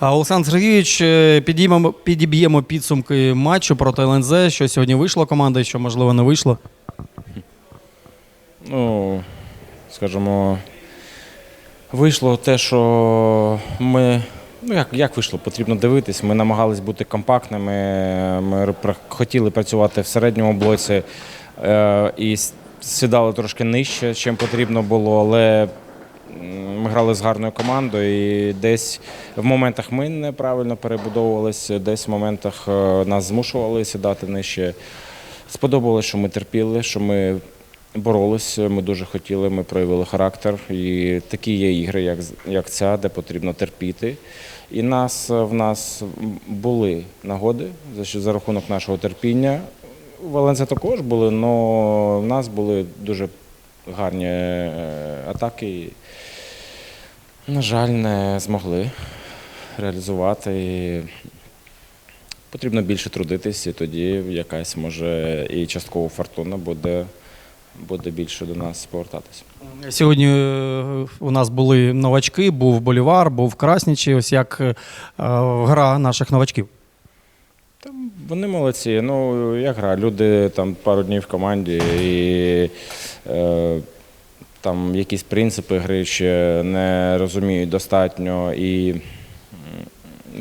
Олександр Сергійович, е, підіб'ємо підсумки матчу проти ЛНЗ, що сьогодні вийшло команда, що можливо не вийшло. Ну, скажімо, вийшло те, що ми. Ну, як, як вийшло, потрібно дивитись. Ми намагались бути компактними. Ми хотіли працювати в середньому блоці е, і сідали трошки нижче, чим потрібно було, але ми грали з гарною командою, і десь в моментах ми неправильно перебудовувалися, десь в моментах е, нас змушували сідати нижче. Сподобалось, що ми терпіли, що ми боролись, ми дуже хотіли, ми проявили характер. І такі є ігри, як, як ця, де потрібно терпіти. І нас, в нас були нагоди за, за рахунок нашого терпіння. У також були, але в нас були дуже гарні е, атаки. На жаль, не змогли реалізувати. Потрібно більше трудитись, і тоді якась може і частково фортуна буде, буде більше до нас повертатися. Сьогодні е, у нас були новачки, був Болівар, був Краснічі. Ось як е, гра наших новачків. Там вони молодці. Ну, як гра, люди там пару днів в команді і е, там якісь принципи гри ще не розуміють достатньо. І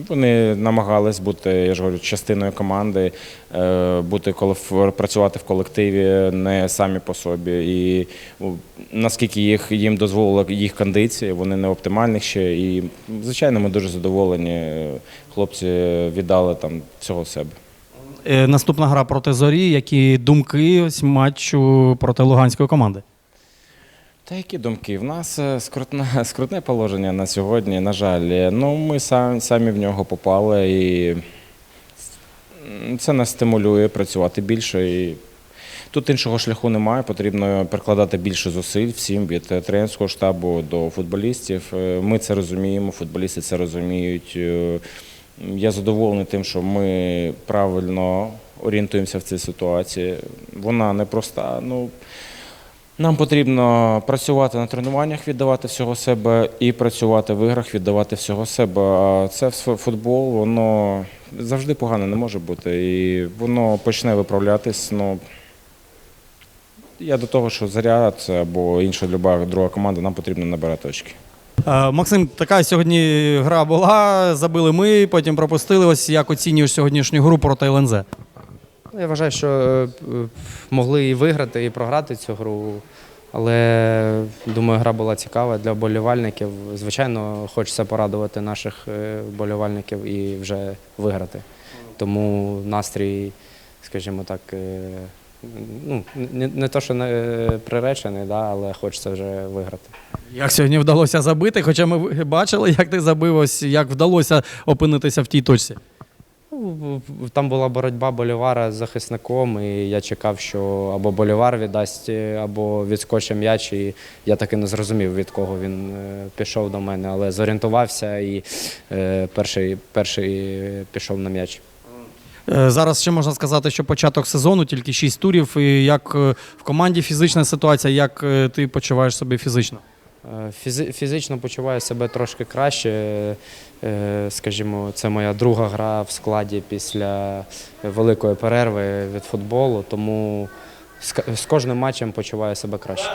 вони намагались бути, я ж говорю, частиною команди, е, бути працювати в колективі не самі по собі. І ну, наскільки їх їм дозволила їх кондиції, вони не оптимальні ще. І звичайно, ми дуже задоволені. Хлопці віддали там всього себе. Е, Наступна гра проти Зорі. Які думки ось матчу проти Луганської команди? Та які думки? В нас е, скрутне, скрутне положення на сьогодні, на жаль. Ну, ми самі, самі в нього попали, і це нас стимулює працювати більше. І тут іншого шляху немає, потрібно прикладати більше зусиль всім від е, тренерського штабу до футболістів. Е, Ми це розуміємо, футболісти це розуміють. Е, Я задоволений тим, що ми правильно орієнтуємося в цій ситуації. Вона непроста. Ну, нам потрібно працювати на тренуваннях, віддавати всього себе, і працювати в іграх, віддавати всього себе. А це футбол, воно завжди погано не може бути. І воно почне виправлятись. Ну, я до того, що заря це або інша люба друга команда, нам потрібно набирати очки. Е, Максим, така сьогодні гра була. Забили ми, потім пропустили. Ось як оцінюєш сьогоднішню гру проти ЛНЗ? Ну, Я вважаю, що е, е, могли і виграти, і програти цю гру. Але думаю, гра була цікава для вболівальників. Звичайно, хочеться порадувати наших е, вболівальників і вже виграти. Тому настрій, скажімо так, ну, не, не то, що не приречений, да, але хочеться вже виграти. Як сьогодні вдалося забити? Хоча ми бачили, як ти забив, ось як вдалося опинитися в тій точці. Ну, Там була боротьба Болівара з захисником, і я чекав, що або Болівар віддасть, е, або відскочить м'яч. І я таки не зрозумів, від кого він е, пішов до мене, але зорієнтувався і е, перший, перший пішов на м'яч. Зараз ще можна сказати, що початок сезону, тільки 6 турів. І як в команді фізична ситуація, як ти почуваєш себе фізично? Фізи- Фізично почуваю себе трошки краще. Е, Скажімо, це моя друга гра в складі після великої перерви від футболу, тому з кожним матчем почуваю себе краще.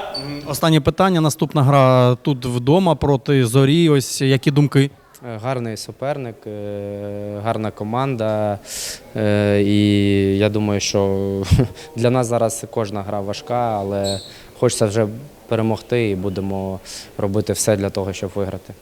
Останнє питання. Наступна гра тут вдома проти зорі. Ось які думки? Е, Гарний суперник, е, гарна команда. І я думаю, що для нас зараз кожна гра важка, але хочеться вже перемогти і будемо робити все для того, щоб виграти.